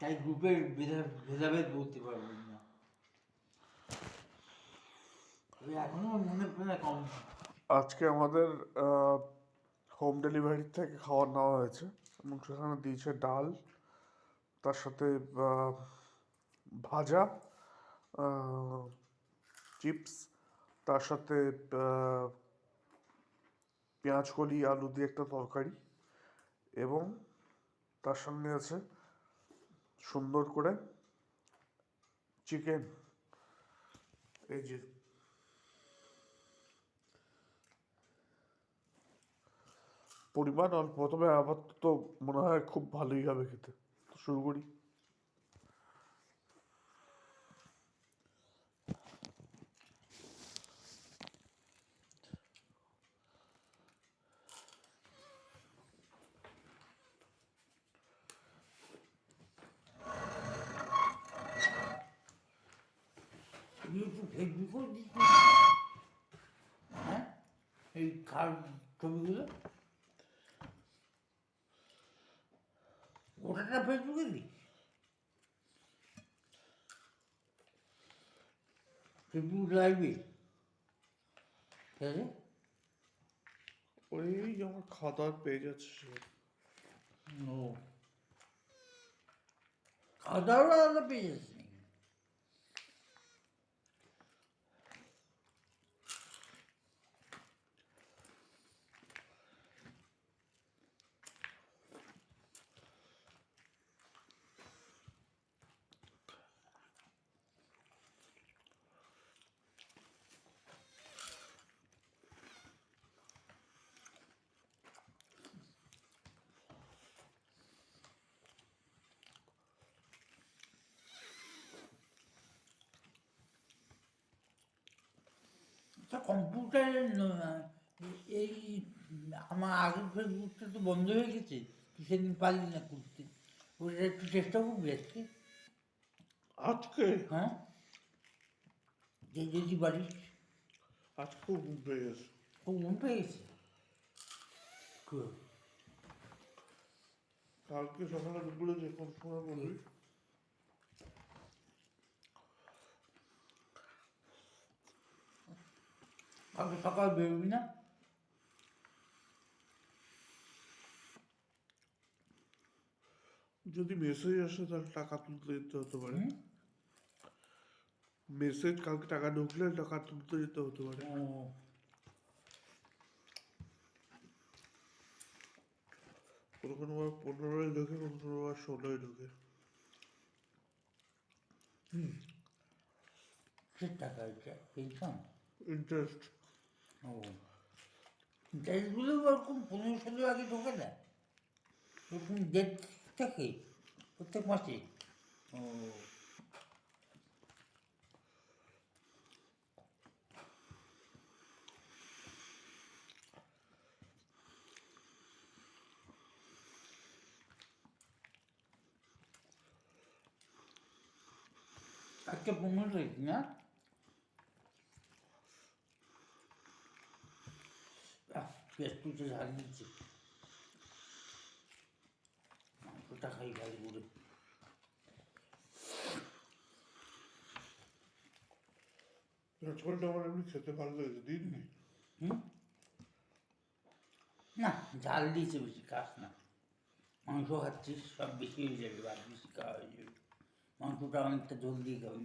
তাই গ্রুপের ভেদা- ভেদাভেদ বলতে পারবেন না। এখনও মনে প্রায় কম। আজকে আমাদের হোম ডেলিভারি থেকে খাবার নেওয়া হয়েছে এবং সেখানে দিয়েছে ডাল, তার সাথে ভাজা চিপস, তার সাথে পেঁয়াজ কলি, আলু দিয়ে একটা তরকারি এবং তার সঙ্গে আছে সুন্দর করে চিকেন, এই যে পরিমাণ অল্প, প্রথমে আমার তো মনে হয় খুব ভালোই হবে খেতে। শুরু করি তুমি একটু ফেসবুকেও দিচ্ছি হ্যাঁ এই খার ছবিগুলো ওটাটা ফেসবুকে দিই ফেসবুক লাইভে ঠিক আছে ওই আমার খাওয়া দাওয়ার পেয়ে আচ্ছা কম্পিউটারে এই আমার আগের ফেসবুকটা তো বন্ধ হয়ে গেছে সেদিন পারলি না করতে। ওটা একটু চেষ্টা করবি আজকে? আজকে? হ্যাঁ। যে যদি পারিস। আজকে খুব ঘুম পেয়ে গেছে। ও মন পেয়ে গেছে? কালকে সকালে দুপুরে যে কোন সময় বলবি? কালকে সকাল বেরোবি না যদি মেসেজ আসে তাহলে টাকা তুলতে যেতে হতে পারে মেসেজ কালকে টাকা ঢুকলে টাকা তুলতে যেতে হতে পারে কোনো কোনো বার পনেরোই ঢোকে কোনো ষোলোই ঢোকে সে টাকা এটা পেনশন ইন্টারেস্ট ও ইন্টারেস্টগুলো ওরকম পনেরো ষোলো আগে ঢোকে না ওরকম ডেট থাকে প্রত্যেক মাসে ও আজকে পনেরো তারিখ না আহ, পেঁয়াজ কুচে ঝাল দিচ্ছে। মাংসটা খাই ভালো করে ঝোলটা আমার এমনি খেতে ভালো লেগেছে দিন হুম? না ঝাল দিয়েছে বেশি খাস না। মাংস খাচ্ছিস সব বেশি হয়ে যাবে আর বেশি খাওয়া হয়ে যাবে। মাংসটা অনেকটা জল দিয়ে খাবি।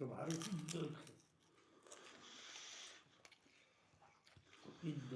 বাহ, আজকে ভালো সুন্দর খেতে। সিদ্ধ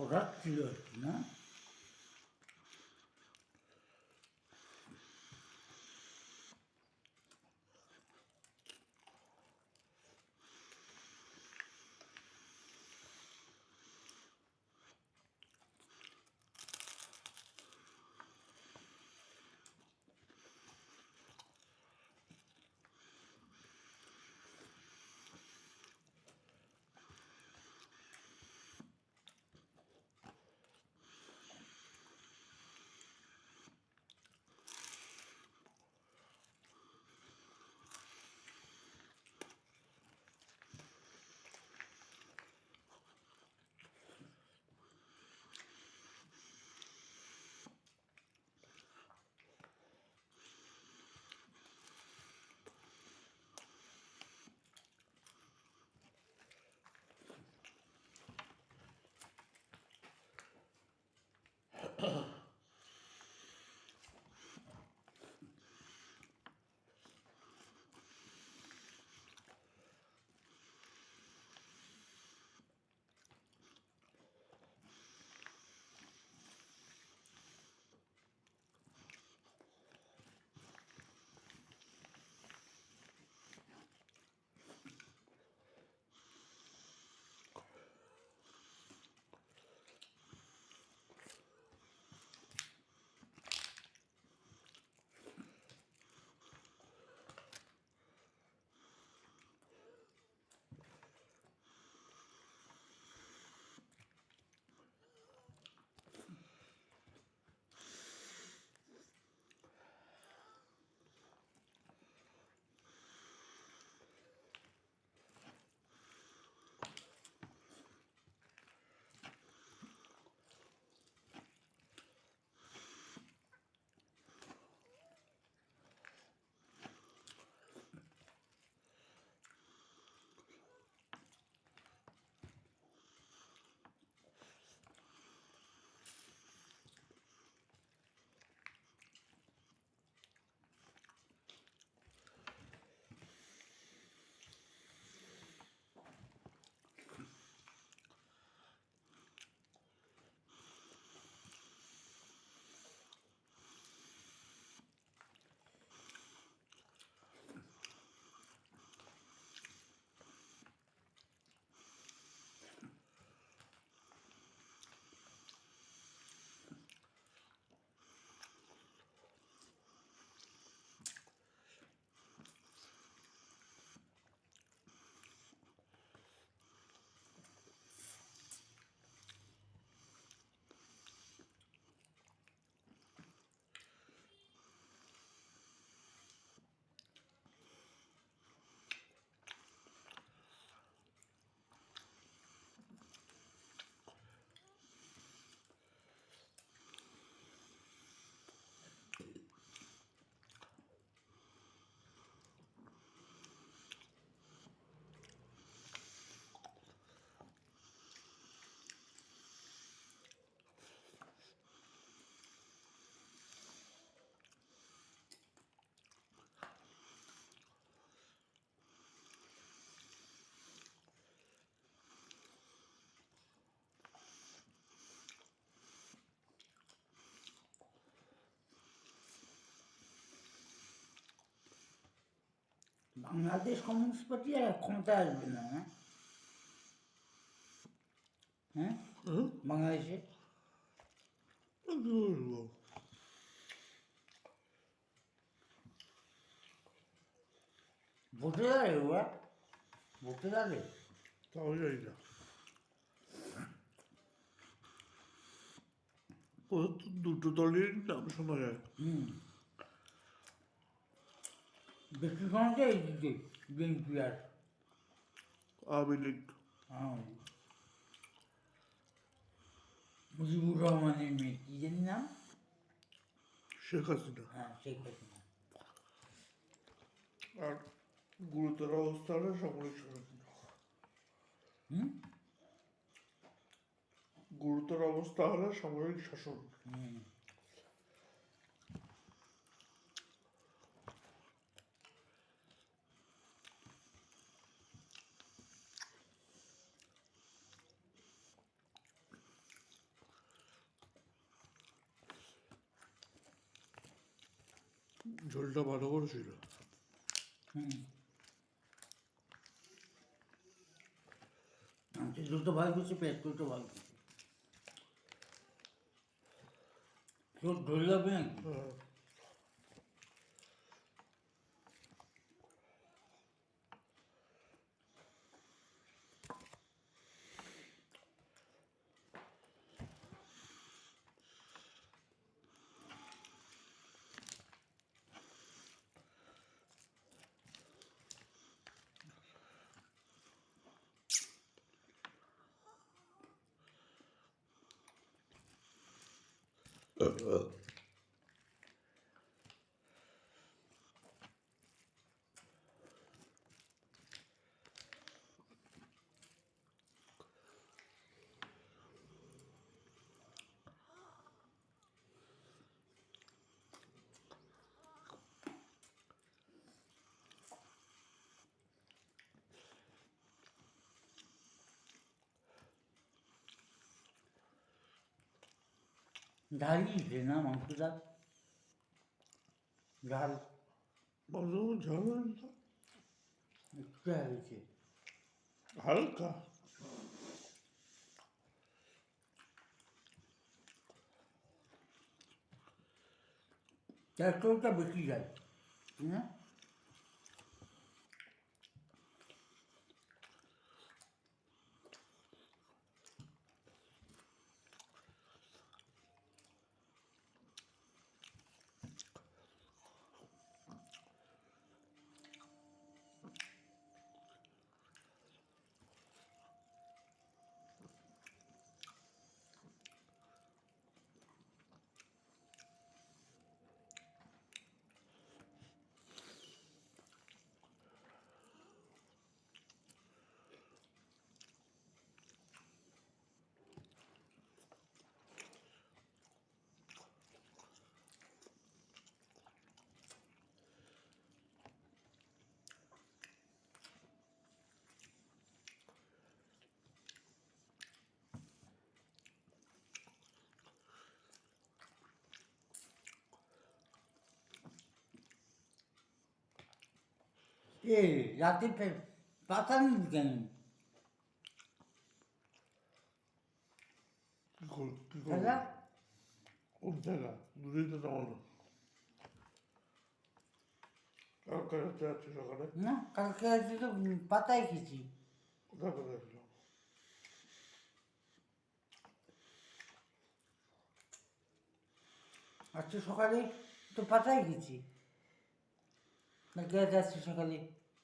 ওরা ছিল uh বাংলাদেশ কমিউনিস্ট পার্টি আর ক্ষমতায় আসবে না হ্যাঁ? হুম? বাংলাদেশে? ভোটে দাঁড়ে ওরা ভোটে দাঁড়ে তাও জানি না। ওদের তো দুটো দলের নাম শোনা যায়। হুম। বেশি ক্ষমতা এই দিকে বিএনপি আর আওয়ামী লীগ। হ্যাঁ মুজিবুর রহমানের মেয়ে কি জানি নাম? শেখ হাসিনা। হ্যাঁ শেখ হাসিনা। আর গুরুতর অবস্থা হলে সামরিক শাসন হুম? গুরুতর অবস্থা হলে সামরিক শাসন হুম। ঝোলটা ভালো করেছিল ছিল দুটো ভাই করছে পেট দুটো ভাই করছে ধরে যাবে নাকি uh, হ্যাঁ। ঢালিয়েছে না মাংসটা ঝাল মাঝে মাঝে ঝাল হয় না? একটু হয়েছে হালকা ক্যাস্ট্রলটা বেশি যায় হ্যাঁ এ রাতে পাতা নিবি কেন? কি তো কালকে রাতে আছে সকালে? না কালকে তো উম পাতাই খেয়েছি। কোথায় কোথায় ছিল আজকে সকালে তো খেয়েছি। না গ্যাস আসছে সকালে।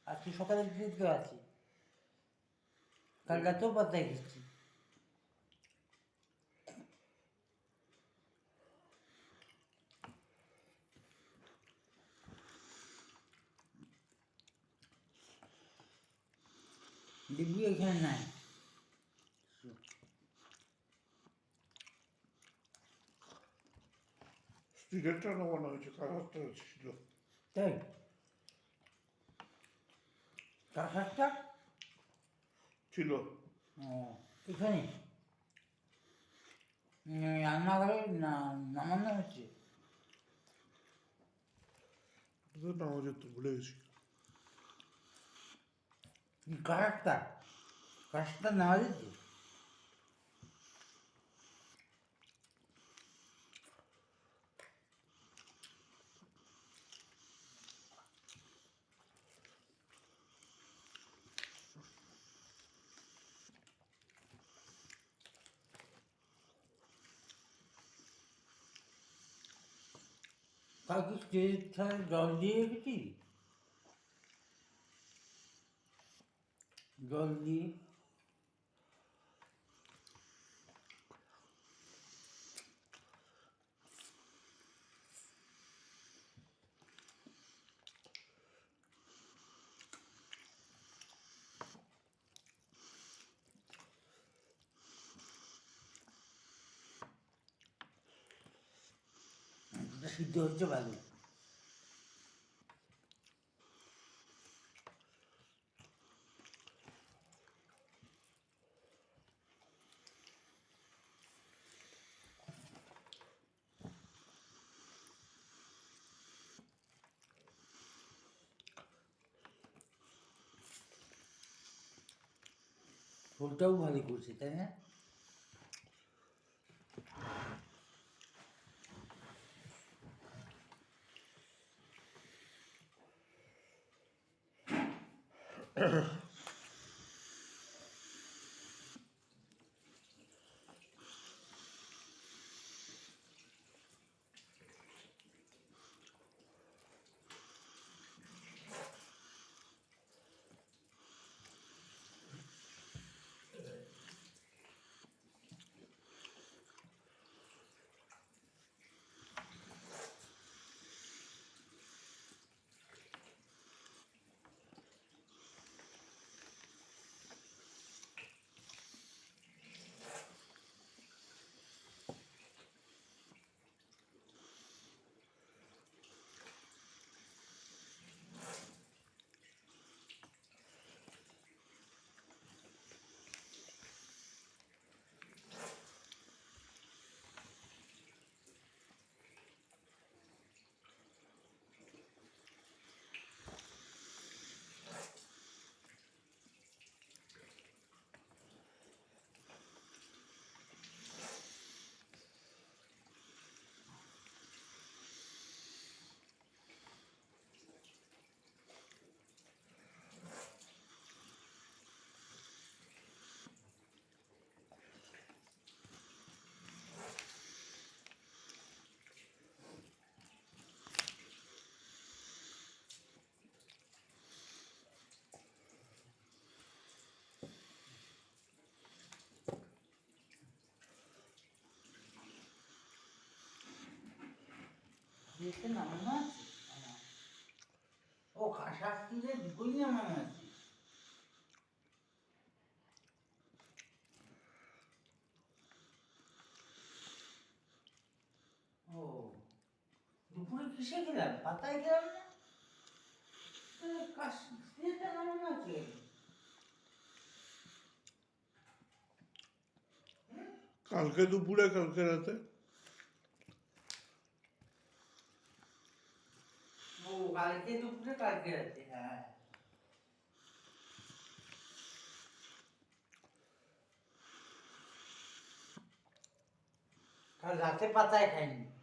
আজকে সকালে দিকে আছি কাল রাতেও পাতাই খেয়েছি দেখবি এখানে নাই। স্টিকারটা নামানো হয়েছে কাগজটা ছিল। তাই? কাঁসারটা ছিল ও এখানে উম, রান্নাঘরে না নামানো হচ্ছে কোথায় নামা যেত ভুলে গেছি কাঠটা কাঠটা নেওয়া যেত কালকে স্টেজ ছাড়া জল দিয়ে রেখেছি জল দিয়ে সিদ্ধ হচ্ছে ভালো। ঝোলটাও ভালো করছে তাই না দিয়েছে নামানো আছে। ও খাসা নামানো আছে। ও, দুপুরে কিসে পাতায় নামানো আছে। কালকে দুপুরে কালকে রাতে ও কালকে দুপুরে কালকে আছে হ্যাঁ। কাল রাতে পাতায় খাইনি।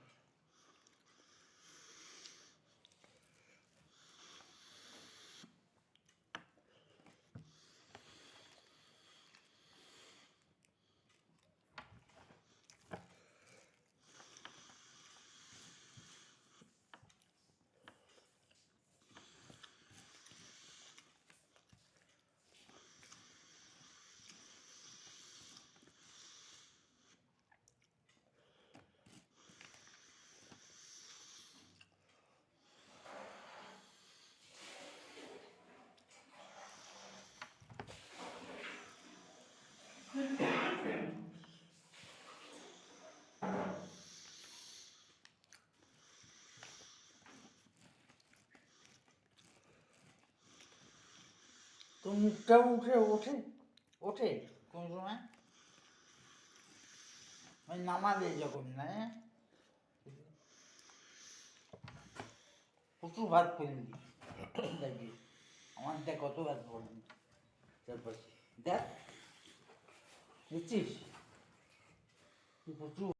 তো মুখটাও উঠে ওঠে ওঠে কোন সময় ওই নামালে যখন না প্রচুর ভাত করে ফেললি আমার আমারটা কত ভাত পড়লি চারপাশে দেখ দেখছিস প্রচুর